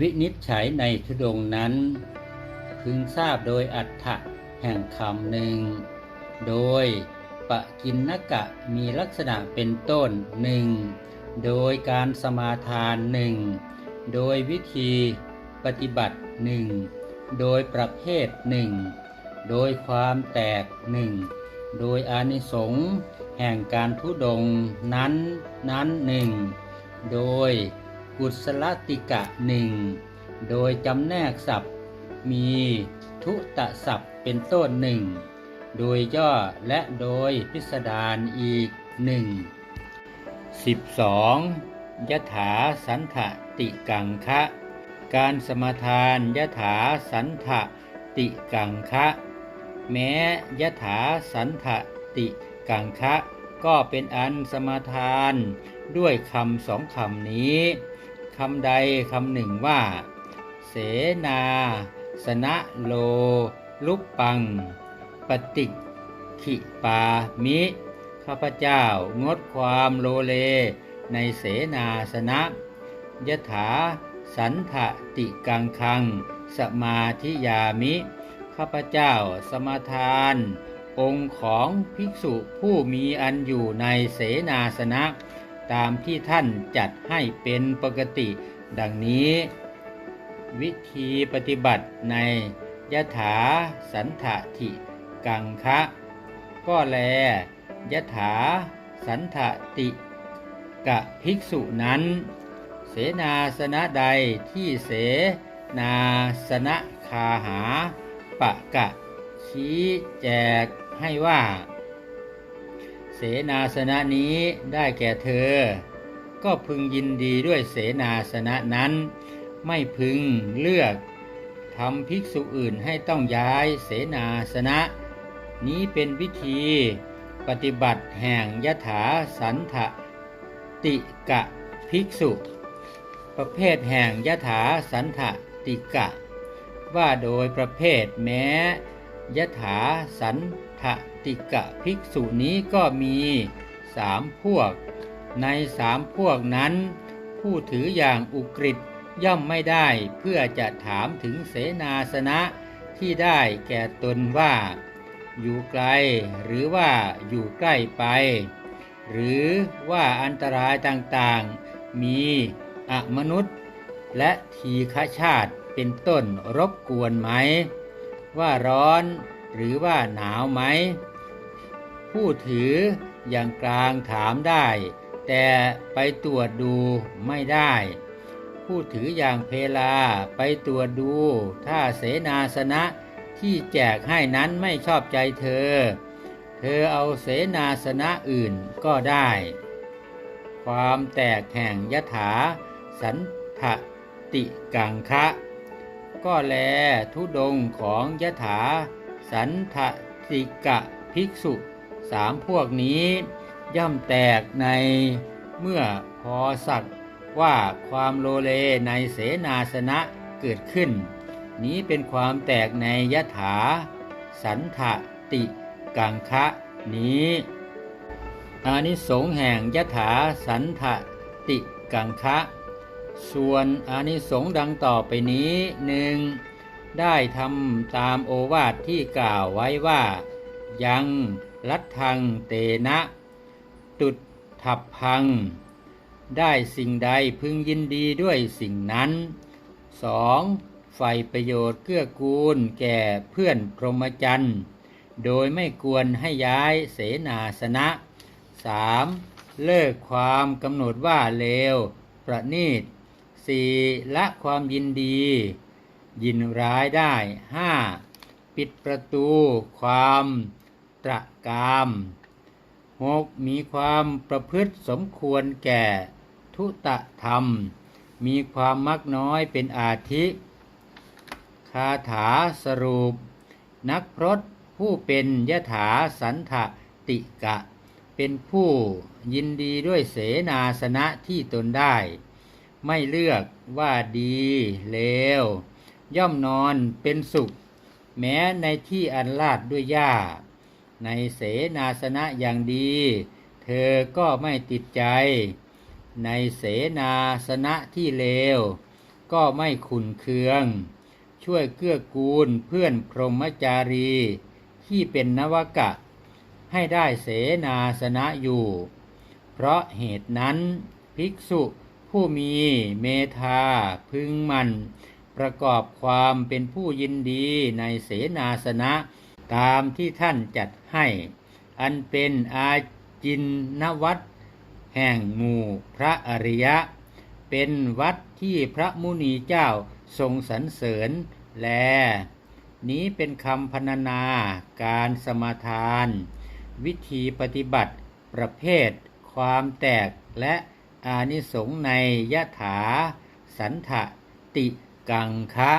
วินิจฉัยในทุดงนั้น พึงทราบโดยอัฏฐะแห่งคำหนึ่ง โดยปะกินนกะมีลักษณะเป็นต้นหนึ่ง โดยการสมาทานหนึ่ง โดยวิธีปฏิบัติหนึ่ง โดยประเภทหนึ่ง โดยความแตกหนึ่ง โดยอานิสงส์แห่งการทุดงนั้นนั้นหนึ่ง โดย กุศลติกะหนึ่งโดยจำแนกศัพท์มีทุตศัพท์เป็นต้นหนึ่งโดยย่อและโดยพิสดารอีกหนึ่ง 12. ยถาสันถติกังคะ การสมทานยถาสันถติกังคะ แม้ยถาสันถติกังคะ ก็เป็นอันสมทานด้วยคำสองคำนี้ คำใดคำหนึ่งว่า เสนา สนะโล ลุปปัง ปฏิขิปามิ ข้าพเจ้างดความโลเลในเสนาสนะยถาสันทติกังคัง สมาธิยามิ ข้าพเจ้าสมาทาน องค์ของภิกษุผู้มีอันอยู่ในเสนาสนะ ตามที่ท่านจัดให้เป็นปกติ ดังนี้ วิธีปฏิบัติในยถาสันถทิกังคะ ก็แลยถาสันถติกะภิกษุนั้น เสนาสนะใดที่เสนาสนะคาหาปะกะ ชี้แจกให้ว่า เสนาสนะนี้ได้แก่เธอ ก็พึงยินดีด้วยเสนาสนะนั้น ไม่พึงเลือกทำภิกษุอื่นให้ต้องย้ายเสนาสนะ นี้เป็นวิธีปฏิบัติแห่งยถาสันถติกะภิกษุ ประเภทแห่งยถาสันถติกะ ว่าโดยประเภทแม้ ยถาสันถติกะภิกษุนี้ก็มีสามพวก ในสามพวกนั้น ผู้ถืออย่างอุกฤษย่อมไม่ได้เพื่อจะถามถึงเสนาสนะที่ได้แก่ตนว่า อยู่ไกลหรือว่าอยู่ใกล้ไป หรือว่าอันตรายต่างๆ มีอมนุษย์ และทีฆชาติเป็นต้นรบกวนไหม ว่าร้อนหรือว่าหนาวไหม ผู้ถืออย่างกลางถามได้ แต่ไปตรวจดูไม่ได้ ผู้ถืออย่างเพลาไปตรวจดู ถ้าเสนาสนะที่แจกให้นั้นไม่ชอบใจเธอ เธอเอาเสนาสนะอื่นก็ได้ ความแตกแห่งยถาสันทติกังคะ ก็แล ทุดงของยถา สันทติกะภิกษุสามพวกนี้ ย่อมแตกในเมื่อพอสักว่าความโลเลในเสนาสนะเกิดขึ้น นี้เป็นความแตกในยถา สันทติกังคะนี้อานิสงส์แห่งยถาสันทติกังคะ ส่วนอานิสงส์ดังต่อไปนี้หนึ่งได้ทำตามโอวาทที่กล่าวไว้ว่า ยังลัทธังเตนะ ตุดทับพัง ได้สิ่งใดพึงยินดีด้วยสิ่งนั้น 2. ใฝ่ประโยชน์เกื้อกูลแก่เพื่อนพรหมจรรย์ โดยไม่กวนให้ย้ายเสนาสนะ 3. เลิกความกำหนดว่าเลว ประณีต 4. ละความยินดี ยินร้ายได้ 5. ปิดประตูความตระกาม 6. มีความประพฤติสมควรแก่ทุตธรรม มีความมักน้อยเป็นอาทิคาถาสรุป นักพรตผู้เป็นยถาสันทติกะ เป็นผู้ยินดีด้วยเสนาสนะที่ตนได้ ไม่เลือกว่าดีเลวย่อมนอนเป็นสุข แม้ในที่อันลาดด้วยหญ้า ในเสนาสนะอย่างดี เธอก็ไม่ติดใจ ในเสนาสนะที่เลว ก็ไม่ขุนเคือง ช่วยเกื้อกูลเพื่อนพรหมจารี ที่เป็นนวกะ ให้ได้เสนาสนะอยู่ เพราะเหตุนั้นภิกษุ ผู้มีเมธาพึงมันประกอบความเป็นผู้ยินดีในเสนาสนะตามที่ท่านจัดให้ อันเป็นอาจินนวัตแห่งหมู่พระอริยะ เป็นวัดที่พระมุนีเจ้าทรงสรรเสริญแล นี้เป็นคำพรรณนาการสมาทาน วิธีปฏิบัติประเภท ความแตกและ อานิสงในยะถาสันทะติกังคะ